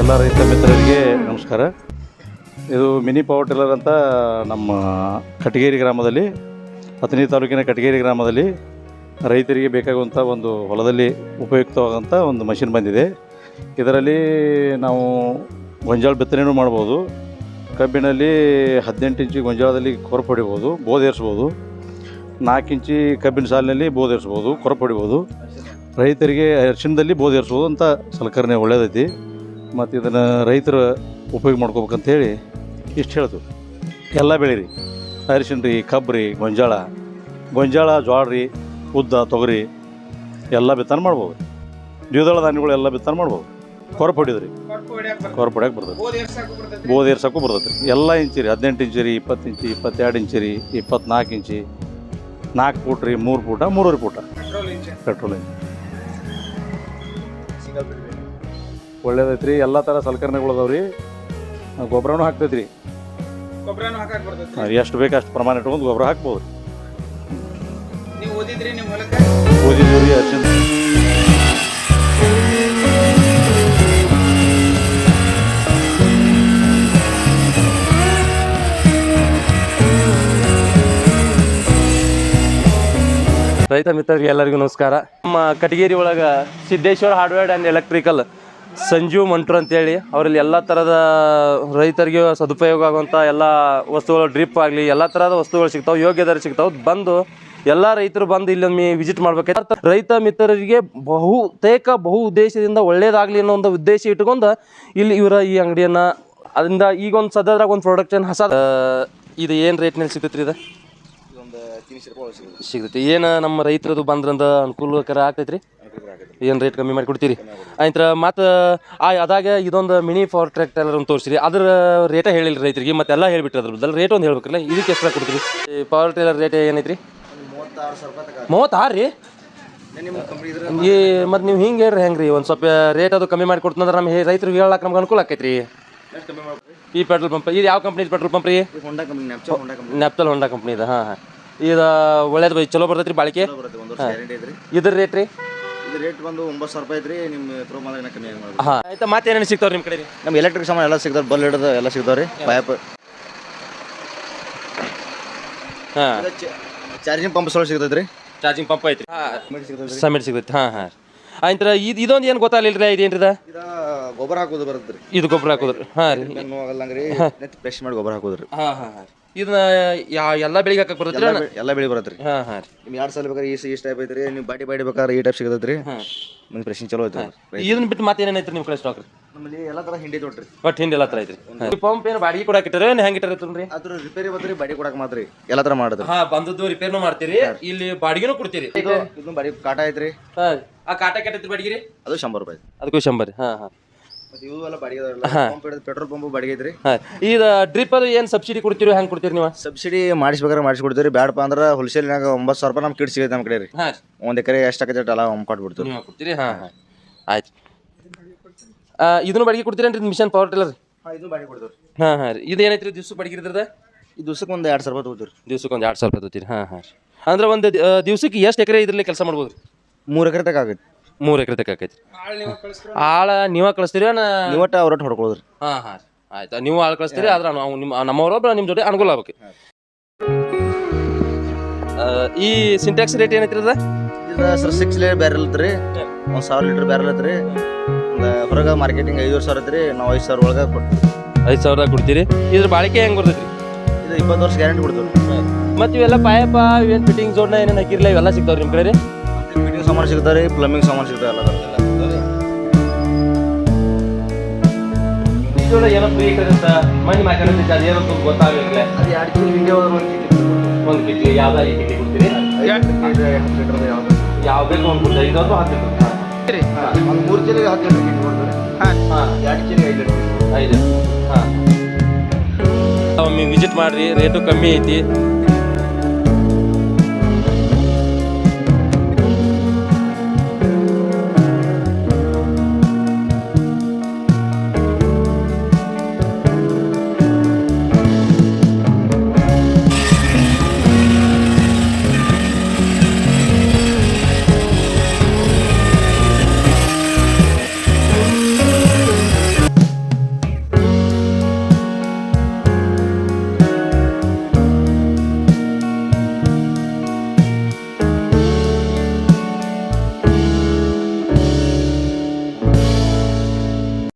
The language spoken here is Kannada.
ಎಲ್ಲ ರೈತ ಮಿತ್ರರಿಗೆ ನಮಸ್ಕಾರ. ಇದು ಮಿನಿ ಪವರ್ ಟಿಲ್ಲರ್ ಅಂತ ನಮ್ಮ ಕಟಗೇರಿ ಗ್ರಾಮದಲ್ಲಿ ಹತ್ತನೇ ತಾಲೂಕಿನ ಕಟಗೇರಿ ಗ್ರಾಮದಲ್ಲಿ ರೈತರಿಗೆ ಬೇಕಾಗುವಂಥ ಒಂದು ಹೊಲದಲ್ಲಿ ಉಪಯುಕ್ತವಾದಂಥ ಒಂದು ಮಷಿನ್ ಬಂದಿದೆ. ಇದರಲ್ಲಿ ನಾವು ಗೊಂಜಾಳ ಬಿತ್ತನೆಯೂ ಮಾಡ್ಬೋದು. ಕಬ್ಬಿನಲ್ಲಿ ಹದಿನೆಂಟು ಇಂಚು ಗೊಂಜಾಳದಲ್ಲಿ ಕೊರಪು ಹೊಡಿಬೋದು ಬೋಧೇರಿಸ್ಬೋದು ನಾಲ್ಕು ಇಂಚಿ ಕಬ್ಬಿನ ಸಾಲಿನಲ್ಲಿ ಬೋಧೇರಿಸ್ಬೋದು ಕೊರಪು ಹೊಡಿಬೋದು. ರೈತರಿಗೆ ಅರಿಶಿಣದಲ್ಲಿ ಬೋಧೇರಿಸ್ಬೋದು ಅಂತ ಸಲಕರಣೆ ಒಳ್ಳೇದೈತಿ ಮತ್ತು ಇದನ್ನು ರೈತರು ಉಪಯೋಗ ಮಾಡ್ಕೋಬೇಕಂತ ಹೇಳಿ ಇಷ್ಟು ಹೇಳ್ತು ಎಲ್ಲ ಬೆಳೀರಿ. ರೀ ಅರಿಶಿಣ ರೀ ಕಬ್ಬು ರೀ ಗೊಂಜಾಳ. ಗೊಂಜಾಳ ಜೋಳ ರೀ ಉದ್ದ ತೊಗರಿ ಎಲ್ಲ ಬಿತ್ತನೆ ಮಾಡ್ಬೋದು. ದ್ವಿದಳ ಧಾನ್ಯಗಳು ಎಲ್ಲ ಬಿತ್ತನೆ ಮಾಡ್ಬೋದು. ಕೊರಪು ಹೊಡಿದ್ರಿ. ಕೊರಪು ಹೊಡಿಯಕ್ಕೆ ಬರ್ತದೆ ಬೋದ್ ಏರ್ಸಕ್ಕೂ ಬರ್ತೈತೆ ರೀ ಎಲ್ಲ ಇಂಚಿ ರೀ ಹದಿನೆಂಟು ಇಂಚು ರೀ ಇಪ್ಪತ್ತು ಇಂಚಿ ಇಪ್ಪತ್ತೆರಡು ಇಂಚು ರೀ ಇಪ್ಪತ್ನಾಲ್ಕು ಇಂಚಿ ನಾಲ್ಕು ಫೂಟ್ ರೀ ಮೂರು ಫೂಟ ಮೂರುವರೆ ಫೂಟ ಪೆಟ್ರೋಲ್ ಇಂಜಿನ್ ಒಳ್ಳೇದೈತೆ ರೀ ಎಲ್ಲ ಥರ ಸಲಕರಣೆಗಳು ಅದಾವೆ ರೀ. ಗೊಬ್ಬರನೂ ಹಾಕ್ತೈತ್ರಿ. ಹಾಕಕ್ ಬರ್ತೈತಿ ಎಷ್ಟು ಬೇಕು ಅಷ್ಟು ಪ್ರಮಾಣ ಇಟ್ಕೊಂಡು ಗೊಬ್ಬರ ಹಾಕ್ಬೋದು ನೀವು ಓದಿದ್ರಿ ನಿಮ್ಮ ಹೊಲಕ್ಕೆ ರೀ ರೈತ ಮಿತ್ರರಿಗೆ ಎಲ್ಲರಿಗೂ ನಮಸ್ಕಾರ. ನಮ್ಮ ಕಟಗೇರಿ ಒಳಗೆ Siddeshwara hardware and electrical Sanjeev Mantru ಅಂತೇಳಿ ಅವರಲ್ಲಿ ಎಲ್ಲ ಥರದ ರೈತರಿಗೆ ಸದುಪಯೋಗ ಆಗುವಂಥ ಎಲ್ಲ ವಸ್ತುಗಳು ಡ್ರಿಪ್ ಆಗಲಿ ಎಲ್ಲ ಥರದ ವಸ್ತುಗಳು ಸಿಗ್ತಾವೆ ಯೋಗ್ಯ ದರ ಸಿಗ್ತಾವೆ. ಬಂದು ಎಲ್ಲ ರೈತರು ಬಂದು ಇಲ್ಲೊಮ್ಮೆ ವಿಸಿಟ್ ಮಾಡ್ಬೇಕಾದ್ರೆ ರೈತ ಮಿತ್ರರಿಗೆ ಬಹುತೇಕ ಬಹು ಉದ್ದೇಶದಿಂದ ಒಳ್ಳೇದಾಗಲಿ ಅನ್ನೋ ಒಂದು ಉದ್ದೇಶ ಇಟ್ಕೊಂಡು ಇಲ್ಲಿ ಇವರ ಈ ಅಂಗಡಿಯನ್ನು ಅದರಿಂದ ಈಗ ಒಂದು ಸದ್ಯದ್ರಾಗ ಒಂದು ಪ್ರೊಡಕ್ಷನ್ ಹೊಸ ಇದು ಏನು ರೇಟ್ನಲ್ಲಿ ಸಿಗುತ್ತೆ ಇದು? ಸಿಗುತ್ತೆ. ಏನು ನಮ್ಮ ರೈತರದು ಬಂದ್ರಂದ ಅನುಕೂಲಕರ ಆಗ್ತೈತ್ರಿ? ಏನು ರೇಟ್ ಕಮ್ಮಿ ಮಾಡಿ ಕೊಡ್ತೀರಿ? ಆಯ್ತು ಮತ್ತು ಆ ಅದಾಗ ಇದೊಂದು ಮಿನಿ ಫಾರ್ ಟ್ರ್ಯಾಕ್ಟರ್ ಒಂದು ತೋರಿಸಿರಿ. ಅದ್ರ ರೇಟ ಹೇಳಿಲ್ಲ ರೈತರಿಗೆ ಮತ್ತೆಲ್ಲ ಹೇಳ್ಬಿಟ್ರಿ ಅದ್ರ ಬದಲು ರೇಟ್ ಒಂದು ಹೇಳ್ಬೇಕಲ್ಲ ಇದಕ್ಕೆ ಎಷ್ಟು ಕೊಡ್ತೀರಿ? ಪವರ್ ಟೇಲರ್ ರೇಟ್ ಏನೈತ್ರಿ? ಮೂವತ್ತಾರು ರೀ ಈ ಮತ್ತು ನೀವು ಹಿಂಗೆ ಹೇಳ್ರಿ ಹೆಂಗೆ ರೀ ಒಂದು ಸ್ವಲ್ಪ ರೇಟ್ ಅದು ಕಮ್ಮಿ ಮಾಡಿ ಕೊಡ್ತಂದ್ರೆ ನಮ್ಮ ರೈತರಿಗೆ ಹೇಳಕ್ಕೆ ನಮ್ಗೆ ಅನುಕೂಲ ಆಕೈತ್ರಿ. ಈ ಪೆಟ್ರೋಲ್ ಪಂಪ್ ಇದು ಯಾವ ಕಂಪ್ನಿ ಪೆಟ್ರೋಲ್ ಪಂಪ್ ರೀ? ನೆಪ್ತಲ್ ಹೊಂಡಾ ಕಂಪ್ನಿ ಇದೆ ಹಾಂ ಹಾಂ. ಇದು ಒಳ್ಳೇದು ಬೈ ಚಲೋ ಬರ್ತೈತ್ರಿ ಬಾಳಿಕೆ. ಇದ್ರ ರೇಟ್ ರೀ? ಇದು ರೇಟ್ ಬಂದು ಒಂಬತ್ತು ಸಾವಿರ ರೂಪಾಯಿ ಐತ್ರಿ ನಿಮ್ಮ ತ್ರೋ ಮಾಡಿದ್ರೆ ಕಮ್ಮಿ ಆಗಿ ಮಾಡ್ಬೋದು ಹಾಂ ಆಯ್ತಾ? ಮತ್ತೇನೇನು ಸಿಗ್ತಾವ್ರಿ ನಿಮ್ಮ ಕಡೆ ರೀ ನಮ್ಮ ಎಲೆಕ್ಟ್ರಿಕ್ ಸಾಮಾನು ಎಲ್ಲ ಸಿಗ್ತಾವೆ ಬಲ್ ಹಿಡಿದು ಎಲ್ಲ ಸಿಗ್ತಾವೆ ರೀ ಪೈಪ್ ಹಾಂ ಚಾರ್ಜಿಂಗ್ ಪಂಪ್ ಸೊಳ್ಳೆ ಸಿಗ್ತೈತೆ ರೀ ಚಾರ್ಜಿಂಗ್ ಪಂಪ್ ಐತ್ರಿ. ಹಾಂ ಸಿಗ್ತೈತೆ ಸಮಿಟ್ ಸಿಗುತ್ತೆ ಹಾಂ ಹಾಂ. ಆಯ್ತು ಇದು ಇದೊಂದು ಏನು ಗೊತ್ತಾಗಲಿಲ್ಲ ರೀ ಇದೇನು ರೀ ಇದು ಗೊಬ್ಬರ ಹಾಕೋದು. ಬರುತ್ತೆ ರೀ. ಇದು ಗೊಬ್ಬರ ಹಾಕೋದ್ರಿ ಹಾಂ. ರೀ ಆಗಲ್ಲಂಗ್ರಿ ಫ್ರೆಶ್ ಮಾಡಿ ಗೊಬ್ಬರ ಹಾಕೋದು ಹಾ ಹಾಂ ಹಾಂ ಹಾಂ. ಇದನ್ನ ಯಾ ಎಲ್ಲ ಬೆಳಿಗ್ಗೆ ಹಾಕಕ್ ಬರುತ್ತೆ ಎಲ್ಲ ಬೆಳಿ ಬರತ್ರಿ ಹಾಂ ಹಾಂ ರೀ. ನಿಮ್ಗೆ ಎರಡು ಸಲ ಬೇಕಾದ್ರೆ ಈ ಈ ಟೈಪ್ ಐತ್ರಿ. ನೀವು ಬಾಡಿ ಬಾಡಿ ಬೇಕಾದ್ರೆ ಈ ಟೈಪ್ ಸಿಗತ್ತೆ ರೀ ಮುಂದೆ ಪ್ರಶ್ನೆ ಚಲೋ ಐತೆ ಇದನ್ನ ಬಿಟ್ಟು ಮತ್ತೆ ಏನೇನೈತ್ರಿ ನಿಮ್ಮ ಕಡೆ ಸ್ಟಾಕ್ ನಮ್ಮಲ್ಲಿ ಎಲ್ಲ ತರ ಹಿಂಡಿ ತೊಟ್ರಿ. ಬಟ್ ಹಿಂಡಿ ಎಲ್ಲ ತರ ಐತ್ರಿ. ಈ ಪಂಪ್ ಏನು ಬಾಡಿಗೆ ಕೊಡಕ್ಕೆ ಇಟ್ಟರೆ ಏನು ಹೆಂಗೆ ಇಟ್ಟರೆ ಅದ್ರ ರಿಪೇರಿ ಬಂದ್ರಿ ಬಾಡಿ ಕೊಡಕ್ಕೆ ಮಾತ್ರ. ಎಲ್ಲ ತರ ಮಾಡಿದ್ರಿ. ಹಾ ಬಂದದ್ದು ರಿಪೇರ್ನು ಮಾಡ್ತೀರಿ. ಇಲ್ಲಿ ಬಾಡಿಗೆನೂ ಕೊಡ್ತೀರಿ. ಇದು ಇದು ಬಾಡಿ ಕಾಟ ಐತ್ರಿ. ಹಾ ಆ ಕಾಟ ಕೆಟ್ಟೈತ್ರಿ ಬಾಡಿಗೆ ರೀ? ಅದು ಶಂಬರ್ ರೂಪಾಯಿ. ಅದಕ್ಕೂ ಶಂಬರ್ ಹಾ ಹಾಂ. ಪೆಟ್ರೋಲ್ ಪಂಪ್ ಇದು ಡ್ರಿಪ್ ಅದು ಏನು ಸಬ್ಸಿಡಿ ಕೊಡ್ತೀರಿ ಹೆಂಗೆ ಕೊಡ್ತೀರಿ ನೀವು? ಸಬ್ಸಿಡಿ ಮಾಡಿಸ್ಬೇಕಾದ್ರೆ ಮಾಡಿಸ್ಕೊಡ್ತೀವಿ ಬ್ಯಾಡಪ್ಪ ಅಂದ್ರೆ ಹೋಲ್ಸೇಲ್ನಾಗ ಒಂಬತ್ತು ಸಾವಿರ ರೂಪಾಯಿ ನಮ್ಮ ಕಿಟ್ ಸಿಗುತ್ತೆ ನಮ್ಮ ಕಡೆ ರೀ ಹಾಂ. ಒಂದು ಎಕರೆ ಎಷ್ಟು ಆಕೈತೆ ಅಲ್ಲ ಒಮ್ಮೆ ಕೊಟ್ಬಿಡ್ತೀವಿ. ನೀವು ಕೊಡ್ತೀರಿ? ಹಾಂ ಹಾಂ. ಆಯ್ತು. ಇದನ್ನು ಬಾಡಿಗೆ ಕೊಡ್ತೀರೇನ್ರಿ ಮಿಷನ್ ಪವರ್ ಟಿಲ್ಲರ್ ಇದು ಬಾಡಿಗೆ ಕೊಡ್ತೀವಿ ಹಾಂ ಹಾಂ ರೀ. ಇದು ಏನೈತ್ರಿ ದಿವಸ ಬಾಡಿಗೆ ಇರ್ತದ ಈ ದಿವ್ಸಕ್ಕೆ ಒಂದು ಎರಡು ಸಾವಿರ ರೂಪಾಯಿ ತೊಗೋತೀವಿ ದಿವ್ಸಕ್ಕೆ ಒಂದು ಎರಡು ಸಾವಿರ ರೂಪಾಯಿ ತೊಗೊತೀರಿ. ಹಾಂ ಹಾಂ ಅಂದ್ರೆ ಒಂದು ದಿವ್ಸಕ್ಕೆ ಎಷ್ಟು ಎಕರೆ ಇದ್ರಲ್ಲಿ ಕೆಲಸ ಮಾಡ್ಬೋದು ರೀ ಮೂರು ಎಕರೆ ತಗ ಆಗೈತೆ. ಮೂರು ಎಕರೆ ತಕ್ಕ ಆಕೈತಿ ಆಳ್ ನೀವು ಆಳ ನೀವ ಕಳಿಸ್ತೀರಿ ನಾ ನೀವು ಒಟ್ಟು ಹಾ ಹಾ ಹಾಂ ಹಾಂ ಆಯ್ತು. ನೀವು ಆಳು ಕಳಿಸ್ತೀರಿ ಆದ್ರೆ ನಾವು ನಿಮ್ಮ ನಮ್ಮವರೊಬ್ಬರು ನಿಮ್ಮ ಜೊತೆ ಅನುಕೂಲ ಆಗ್ಬೇಕು. ಆ, ಈ ಸಿಂಟ್ಯಾಕ್ಸ್ ರೇಟ್ ಏನೈತಿ ಅದ? ಇದು ಸರ್ ಸಿಕ್ಸ್ ಲೀಟರ್ ಬ್ಯಾರಲ್ ಐತ್ರಿ. ಒಂದು ಸಾವಿರ ಲೀಟರ್ ಬ್ಯಾರಲ್ ಐತ್ರಿ. ಒಂದು ಹೊರಗೆ ಮಾರ್ಕೆಟಿಂಗ್ ಐದು ಸಾವಿರ ಐತ್ರಿ. ನಾವು ಐದು ಸಾವಿರ ಒಳಗೆ ಕೊಡ್ತೀವಿ. ಐದು ಸಾವಿರದಾಗ ಕೊಡ್ತೀರಿ. ಇದ್ರ ಬಾಳಿಕೆ ಹೆಂಗ್ ಬರ್ತೈತಿ ಇದು ಇಪ್ಪತ್ತು ವರ್ಷ ಗ್ಯಾರಂಟಿ ಕೊಡ್ತೀವಿ. ಮತ್ತೆ ಇವೆಲ್ಲ ಪಾಯಪ ಇವೇನು ಫಿಟ್ಟಿಂಗ್ ಜೋಡ್ನ ಏನೇನು ಹಾಕಿರ್ಲಿಲ್ಲ ಇವೆಲ್ಲ ಸಿಗ್ತಾವ್ರಿ ನಿಮ್ಮ ಕಡೆ ರೀ? ಸಾಮಾನು ಸಿಗ್ತಾರೆ ರೀ ಪ್ಲಂಬಿಂಗ್ ಸಾಮಾನು ಸಿಗ್ತಾರೆ ಎಲ್ಲ ಏನೋ ಫ್ರೀ ಅದು ಗೊತ್ತಾಗಲಿಲ್ಲ ಅದು ಎರಡು ಕಿಲೋ ಒಂದು ಕಿಟ್ಲಿ ಯಾವ್ದು ಈ ಕಿಟ್ಲಿ ಕೊಡ್ತೀರಿ? ಲೀಟರ್ ಯಾವ ಬೇಕು ಒಂದು ಕೊಡ್ತೀರಿ? ಐದು ಅಥವಾ ಹತ್ತು ಲೀಟರ್ ಒಂದು ಮೂರು ಚೀಲಿಗೆ ಹತ್ತು ಲೀಟರ್ ಹಿಂಡಿ ಕೊಡ್ತಾರೆ. ಹಾಂ. ಎರಡು ಚೀಲಿಗೆ ಐದು ಲೀಟರ್ ಐದು. ಹಾಂ. ಒಮ್ಮೆ ವಿಸಿಟ್ ಮಾಡ್ರಿ ರೇಟು ಕಮ್ಮಿ ಐತಿ.